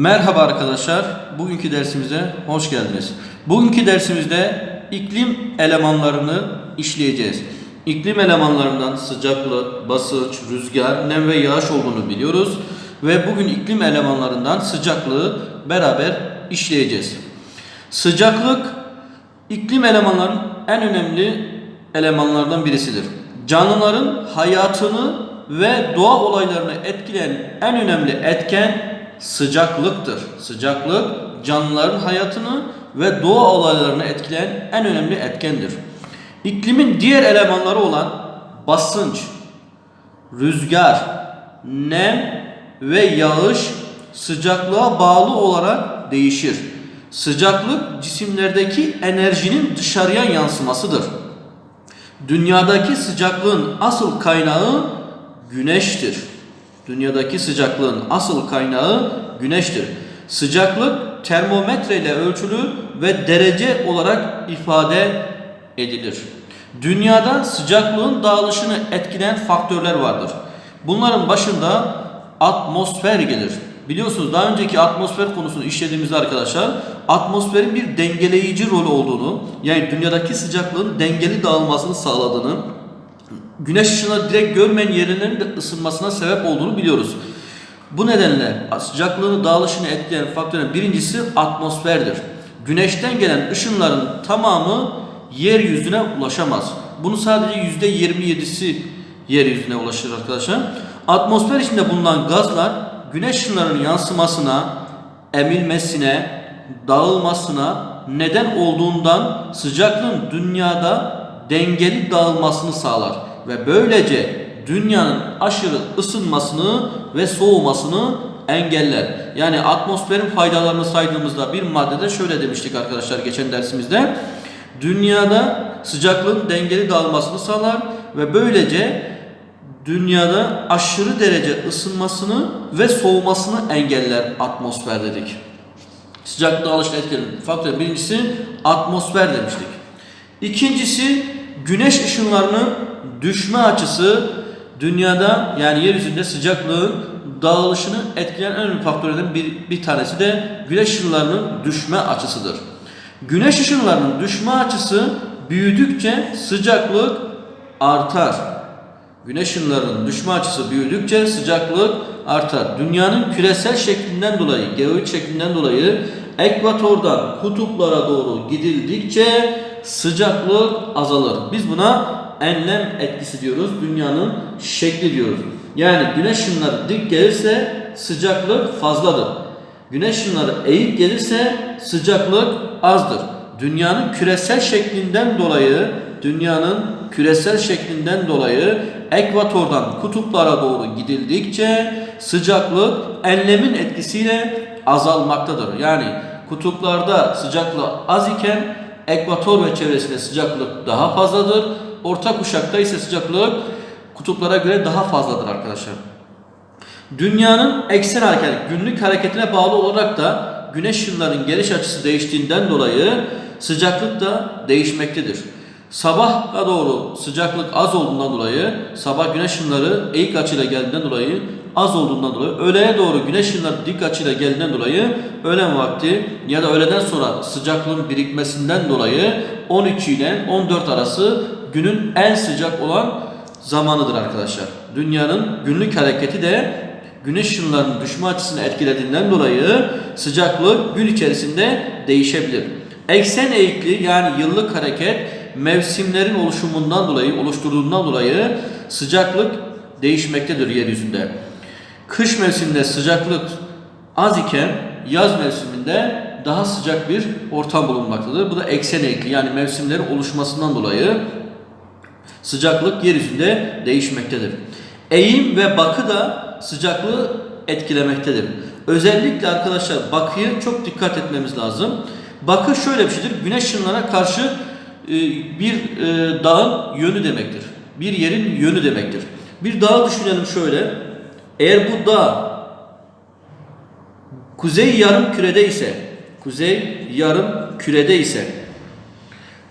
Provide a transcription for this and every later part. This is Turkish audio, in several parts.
Merhaba arkadaşlar. Bugünkü dersimize hoş geldiniz. Bugünkü dersimizde iklim elemanlarını işleyeceğiz. İklim elemanlarından sıcaklık, basınç, rüzgar, nem ve yağış olduğunu biliyoruz. Ve bugün iklim elemanlarından sıcaklığı beraber işleyeceğiz. Sıcaklık iklim elemanlarının en önemli elemanlardan birisidir. Canlıların hayatını ve doğa olaylarını etkileyen en önemli etken sıcaklıktır. Sıcaklık canlıların hayatını ve doğa olaylarını etkileyen en önemli etkendir. İklimin diğer elemanları olan basınç, rüzgar, nem ve yağış sıcaklığa bağlı olarak değişir. Sıcaklık cisimlerdeki enerjinin dışarıya yansımasıdır. Dünyadaki sıcaklığın asıl kaynağı güneştir. Dünyadaki sıcaklığın asıl kaynağı güneştir. Sıcaklık termometre ile ölçülür ve derece olarak ifade edilir. Dünyada sıcaklığın dağılışını etkileyen faktörler vardır. Bunların başında atmosfer gelir. Biliyorsunuz daha önceki atmosfer konusunu işlediğimizde arkadaşlar atmosferin bir dengeleyici rolü olduğunu yani dünyadaki sıcaklığın dengeli dağılmasını sağladığını güneş ışığını direkt görmeyen yerlerin de ısınmasına sebep olduğunu biliyoruz. Bu nedenle sıcaklığını dağılışını etkileyen faktörün birincisi atmosferdir. Güneşten gelen ışınların tamamı yeryüzüne ulaşamaz. Bunu sadece %27'si yeryüzüne ulaşır arkadaşlar. Atmosfer içinde bulunan gazlar güneş ışınlarının yansımasına, emilmesine, dağılmasına neden olduğundan sıcaklığın dünyada dengeli dağılmasını sağlar ve böylece dünyanın aşırı ısınmasını ve soğumasını engeller. Yani atmosferin faydalarını saydığımızda bir maddede şöyle demiştik arkadaşlar geçen dersimizde. Dünyada sıcaklığın dengeli dağılmasını sağlar ve böylece dünyada aşırı derece ısınmasını ve soğumasını engeller atmosfer dedik. Sıcak dağılışını etkileyen faktör birincisi atmosfer demiştik. İkincisi güneş ışınlarının düşme açısı dünyada yani yeryüzünde sıcaklığın dağılışını etkileyen en önemli faktörlerden bir, bir tanesi de güneş ışınlarının düşme açısıdır. Güneş ışınlarının düşme açısı büyüdükçe sıcaklık artar. Güneş ışınlarının düşme açısı büyüdükçe sıcaklık artar. Dünyanın küresel şeklinden dolayı, geoid şeklinden dolayı ekvatordan kutuplara doğru gidildikçe sıcaklık azalır. Biz buna enlem etkisi diyoruz. Dünyanın şekli diyoruz. Yani güneş ışınları dik gelirse sıcaklık fazladır. Güneş ışınları eğik gelirse sıcaklık azdır. Dünyanın küresel şeklinden dolayı dünyanın küresel şeklinden dolayı ekvatordan kutuplara doğru gidildikçe sıcaklık enlemin etkisiyle azalmaktadır. Yani kutuplarda sıcaklık az iken ekvator ve çevresinde sıcaklık daha fazladır. Orta kuşakta ise sıcaklık kutuplara göre daha fazladır arkadaşlar. Dünyanın eksen hareket, günlük hareketine bağlı olarak da güneş ışınlarının geliş açısı değiştiğinden dolayı sıcaklık da değişmektedir. Sabaha doğru sıcaklık az olduğundan dolayı sabah güneş ışınları eğik açıyla geldiğinden dolayı az olduğundan dolayı öğleye doğru güneş ışınları dik açıyla geldiğinden dolayı öğlen vakti ya da öğleden sonra sıcaklığın birikmesinden dolayı 12 ile 14 arası günün en sıcak olan zamanıdır arkadaşlar. Dünyanın günlük hareketi de güneş ışınlarının düşme açısını etkilediğinden dolayı sıcaklık gün içerisinde değişebilir. Eksen eğikliği yani yıllık hareket mevsimlerin oluşumundan dolayı, oluşturduğundan dolayı sıcaklık değişmektedir yeryüzünde. Kış mevsiminde sıcaklık az iken yaz mevsiminde daha sıcak bir ortam bulunmaktadır. Bu da eksen eğikliği yani mevsimlerin oluşmasından dolayı sıcaklık yeryüzünde değişmektedir. Eğim ve bakı da sıcaklığı etkilemektedir. Özellikle arkadaşlar bakıya çok dikkat etmemiz lazım. Bakı şöyle bir şeydir. Güneş ışınlarına karşı e, bir e, dağın yönü demektir. Bir yerin yönü demektir. Bir dağı düşünelim şöyle. Eğer bu dağ kuzey yarım kürede ise kuzey yarım kürede ise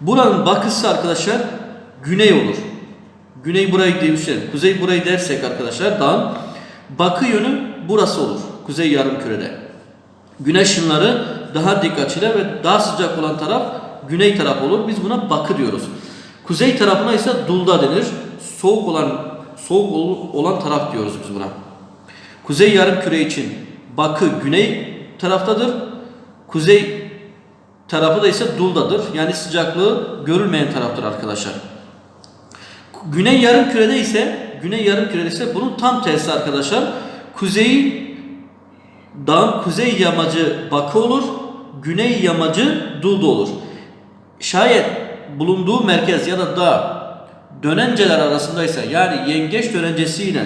buranın bakısı arkadaşlar güney olur. Güney burayı diye düşünelim. Kuzey burayı dersek arkadaşlar dağın bakı yönü burası olur. Kuzey yarım kürede. Güneş ışınları daha dik açıyla ve daha sıcak olan taraf güney taraf olur. Biz buna bakı diyoruz. Kuzey tarafına ise dulda denir. Soğuk olan soğuk ol- olan taraf diyoruz biz buna. Kuzey yarımküre için bakı güney taraftadır. Kuzey tarafı da ise duldadır. Yani sıcaklığı görülmeyen taraftır arkadaşlar. Güney yarım kürede ise Güney yarım kürede ise bunun tam tersi arkadaşlar. Kuzey dağın kuzey yamacı bakı olur. Güney yamacı dulda olur. Şayet bulunduğu merkez ya da dağ dönenceler arasındaysa yani yengeç dönencesi ile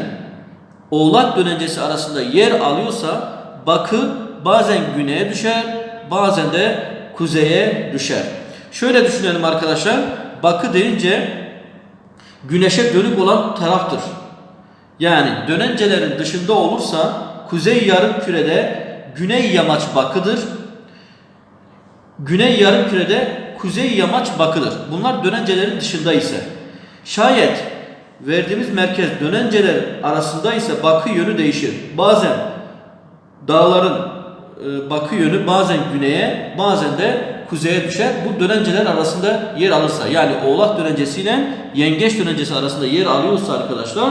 oğlak dönencesi arasında yer alıyorsa bakı bazen güneye düşer bazen de kuzeye düşer. Şöyle düşünelim arkadaşlar. Bakı deyince güneşe dönük olan taraftır. Yani dönencelerin dışında olursa kuzey yarım kürede güney yamaç bakıdır. Güney yarım kürede kuzey yamaç bakıdır. Bunlar dönencelerin dışında ise. Şayet verdiğimiz merkez dönenceler arasında ise bakı yönü değişir. Bazen dağların e, bakı yönü bazen güneye bazen de kuzeye düşer. Bu dönenceler arasında yer alırsa yani oğlak dönencesiyle yengeç dönencesi arasında yer alıyorsa arkadaşlar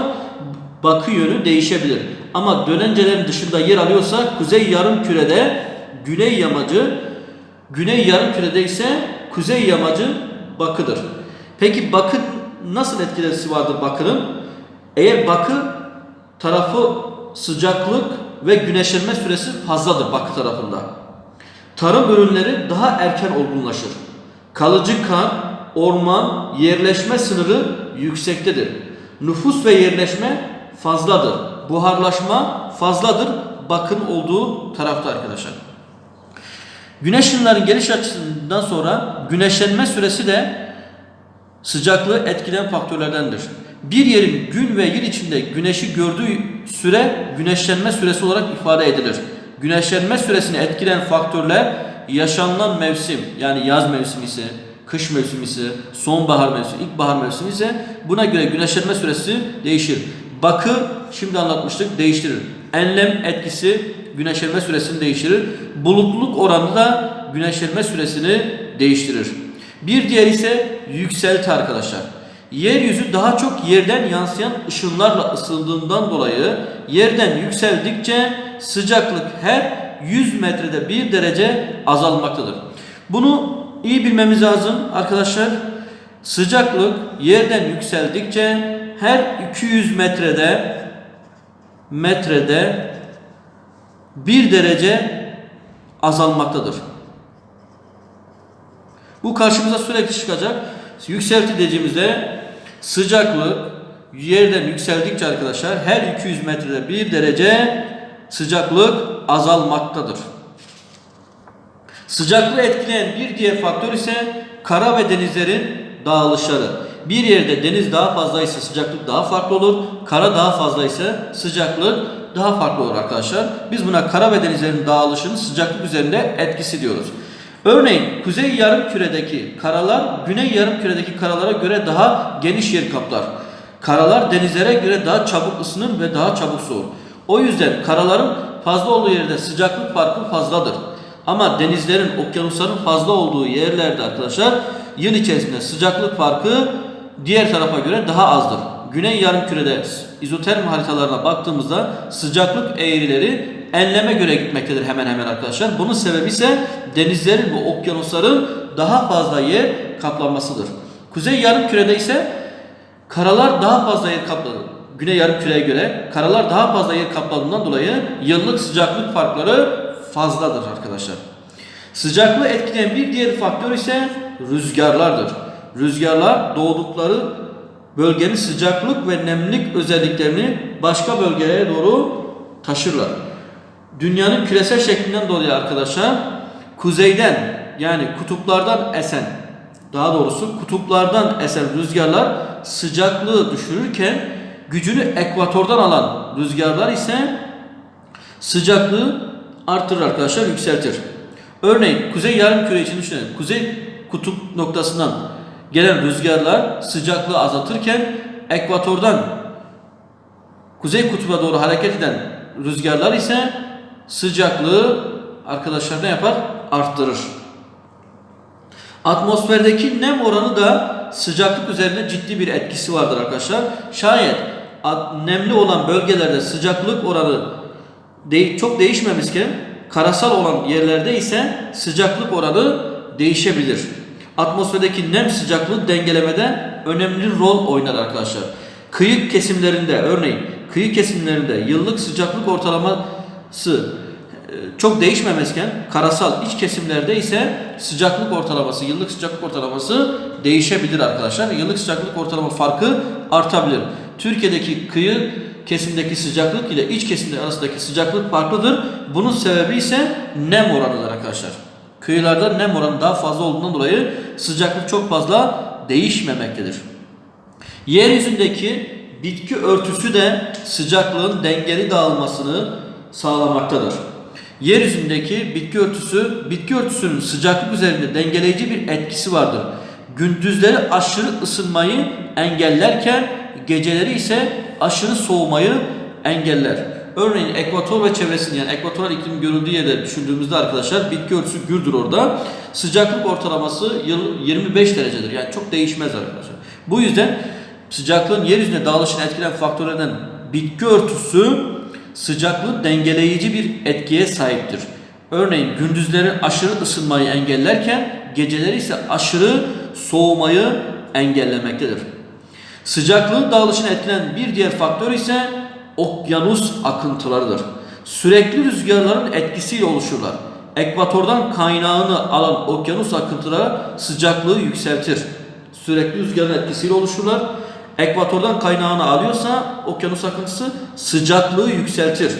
bakı yönü değişebilir. Ama dönencelerin dışında yer alıyorsa kuzey yarım kürede güney yamacı güney yarım kürede ise kuzey yamacı bakıdır. Peki bakı nasıl etkilesi vardır bakının? Eğer bakı tarafı sıcaklık ve güneşlenme süresi fazladır bakı tarafında. Tarım ürünleri daha erken olgunlaşır. Kalıcı kan, orman, yerleşme sınırı yüksektedir. Nüfus ve yerleşme fazladır. Buharlaşma fazladır bakın olduğu tarafta arkadaşlar. Güneş ışınlarının geliş açısından sonra güneşlenme süresi de sıcaklığı etkileyen faktörlerdendir. Bir yerin gün ve yıl içinde güneşi gördüğü süre güneşlenme süresi olarak ifade edilir. Güneşlenme süresini etkileyen faktörler yaşanılan mevsim yani yaz mevsimi ise, kış mevsimi ise, sonbahar mevsimi, ilkbahar mevsimi ise buna göre güneşlenme süresi değişir. Bakı şimdi anlatmıştık değiştirir. Enlem etkisi güneşlenme süresini değiştirir. Bulutluluk oranı da güneşlenme süresini değiştirir. Bir diğer ise yükselti arkadaşlar. Yeryüzü daha çok yerden yansıyan ışınlarla ısındığından dolayı yerden yükseldikçe sıcaklık her 100 metrede 1 derece azalmaktadır. Bunu iyi bilmemiz lazım arkadaşlar. Sıcaklık yerden yükseldikçe her 200 metrede metrede 1 derece azalmaktadır. Bu karşımıza sürekli çıkacak. Yükselti sıcaklık yerden yükseldikçe arkadaşlar her 200 metrede 1 derece sıcaklık azalmaktadır. Sıcaklığı etkileyen bir diğer faktör ise kara ve denizlerin dağılışları. Bir yerde deniz daha fazlaysa sıcaklık daha farklı olur. Kara daha fazlaysa sıcaklık daha farklı olur arkadaşlar. Biz buna kara ve denizlerin dağılışının sıcaklık üzerinde etkisi diyoruz. Örneğin kuzey yarım küredeki karalar güney yarım küredeki karalara göre daha geniş yer kaplar. Karalar denizlere göre daha çabuk ısınır ve daha çabuk soğur. O yüzden karaların fazla olduğu yerde sıcaklık farkı fazladır. Ama denizlerin, okyanusların fazla olduğu yerlerde arkadaşlar yıl içerisinde sıcaklık farkı diğer tarafa göre daha azdır. Güney yarımkürede izoterm haritalarına baktığımızda sıcaklık eğrileri enleme göre gitmektedir hemen hemen arkadaşlar. Bunun sebebi ise denizlerin ve okyanusların daha fazla yer kaplanmasıdır. Kuzey yarımkürede ise karalar daha fazla yer kapladı. Güney yarımküreye göre karalar daha fazla yer kapladığından dolayı yıllık sıcaklık farkları fazladır arkadaşlar. Sıcaklığı etkileyen bir diğer faktör ise rüzgarlardır. Rüzgarlar doğdukları bölgenin sıcaklık ve nemlik özelliklerini başka bölgelere doğru taşırlar. Dünyanın küresel şeklinden dolayı arkadaşlar kuzeyden yani kutuplardan esen daha doğrusu kutuplardan esen rüzgarlar sıcaklığı düşürürken gücünü ekvatordan alan rüzgarlar ise sıcaklığı artırır arkadaşlar yükseltir. Örneğin kuzey yarımküre için düşünün. Kuzey kutup noktasından gelen rüzgarlar sıcaklığı azaltırken ekvatordan kuzey kutuna doğru hareket eden rüzgarlar ise sıcaklığı arkadaşlar ne yapar? Arttırır. Atmosferdeki nem oranı da sıcaklık üzerinde ciddi bir etkisi vardır arkadaşlar. Şayet nemli olan bölgelerde sıcaklık oranı çok değişmemişken karasal olan yerlerde ise sıcaklık oranı değişebilir. Atmosferdeki nem sıcaklığı dengelemede önemli rol oynar arkadaşlar. Kıyı kesimlerinde örneğin kıyı kesimlerinde yıllık sıcaklık ortalaması e, çok değişmemezken karasal iç kesimlerde ise sıcaklık ortalaması, yıllık sıcaklık ortalaması değişebilir arkadaşlar. Yıllık sıcaklık ortalama farkı artabilir. Türkiye'deki kıyı kesimdeki sıcaklık ile iç kesimler arasındaki sıcaklık farklıdır. Bunun sebebi ise nem oranıdır arkadaşlar. Kıyılarda nem oranı daha fazla olduğundan dolayı sıcaklık çok fazla değişmemektedir. Yeryüzündeki bitki örtüsü de sıcaklığın dengeli dağılmasını sağlamaktadır. Yeryüzündeki bitki örtüsü, bitki örtüsünün sıcaklık üzerinde dengeleyici bir etkisi vardır. Gündüzleri aşırı ısınmayı engellerken geceleri ise aşırı soğumayı engeller. Örneğin ekvator ve çevresinde yani ekvatoral iklim görüldüğü yerde düşündüğümüzde arkadaşlar bitki örtüsü gürdür orada. Sıcaklık ortalaması yıl 25 derecedir. Yani çok değişmez arkadaşlar. Bu yüzden sıcaklığın yeryüzüne dağılışını etkileyen faktörlerden bitki örtüsü sıcaklığı dengeleyici bir etkiye sahiptir. Örneğin gündüzleri aşırı ısınmayı engellerken geceleri ise aşırı soğumayı engellemektedir. Sıcaklığın dağılışını etkileyen bir diğer faktör ise okyanus akıntılarıdır. Sürekli rüzgarların etkisiyle oluşurlar. Ekvatordan kaynağını alan okyanus akıntıları sıcaklığı yükseltir. Sürekli rüzgarın etkisiyle oluşurlar. Ekvatordan kaynağını alıyorsa okyanus akıntısı sıcaklığı yükseltir.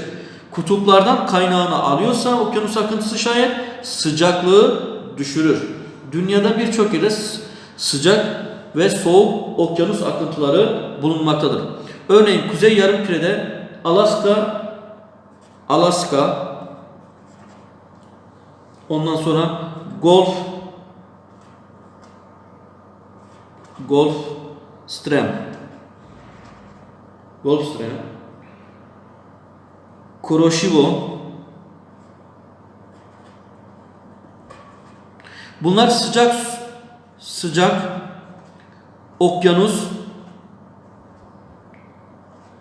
Kutuplardan kaynağını alıyorsa okyanus akıntısı şayet sıcaklığı düşürür. Dünyada birçok yerde sıcak ve soğuk okyanus akıntıları bulunmaktadır. Örneğin Kuzey Yarımküre'de Alaska Alaska ondan sonra Gulf Gulf Stream Gulf Stream Kuroshibo Bunlar sıcak sıcak okyanus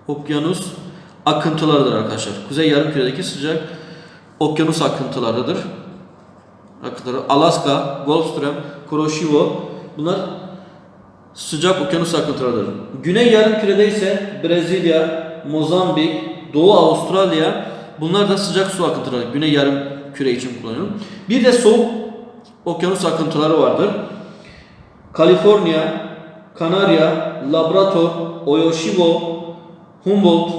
okyanus akıntılarıdır arkadaşlar. Kuzey Yarımküre'deki sıcak okyanus akıntılarıdır. Akıntıları Alaska, Gulf Stream, Kuroshibo bunlar sıcak okyanus akıntılarıdır. Güney Yarımküre'de ise Brezilya, Mozambik, Doğu Avustralya bunlar da sıcak su akıntıları. Güney Yarımküre için kullanıyorum. Bir de soğuk okyanus akıntıları vardır. Kaliforniya, Kanarya, Labrador, Oyoshibo, Humboldt,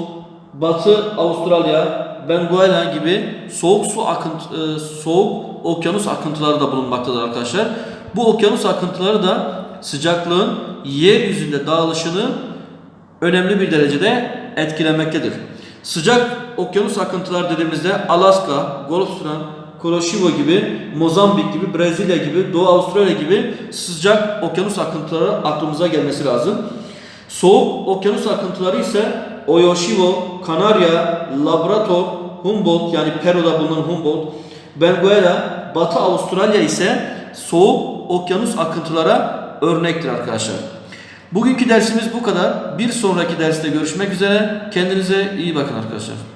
Batı Avustralya, Benguela gibi soğuk su akıntı, e, soğuk okyanus akıntıları da bulunmaktadır arkadaşlar. Bu okyanus akıntıları da sıcaklığın yeryüzünde dağılışını önemli bir derecede etkilemektedir. Sıcak okyanus akıntılar dediğimizde Alaska, Gulf Stream, Kuroshibo gibi, Mozambik gibi, Brezilya gibi, Doğu Avustralya gibi sıcak okyanus akıntıları aklımıza gelmesi lazım. Soğuk okyanus akıntıları ise Oyoshibo, Kanarya, Labrador, Humboldt yani Peru'da bulunan Humboldt, Benguela, Batı Avustralya ise soğuk okyanus akıntılara örnektir arkadaşlar. Bugünkü dersimiz bu kadar. Bir sonraki derste görüşmek üzere. Kendinize iyi bakın arkadaşlar.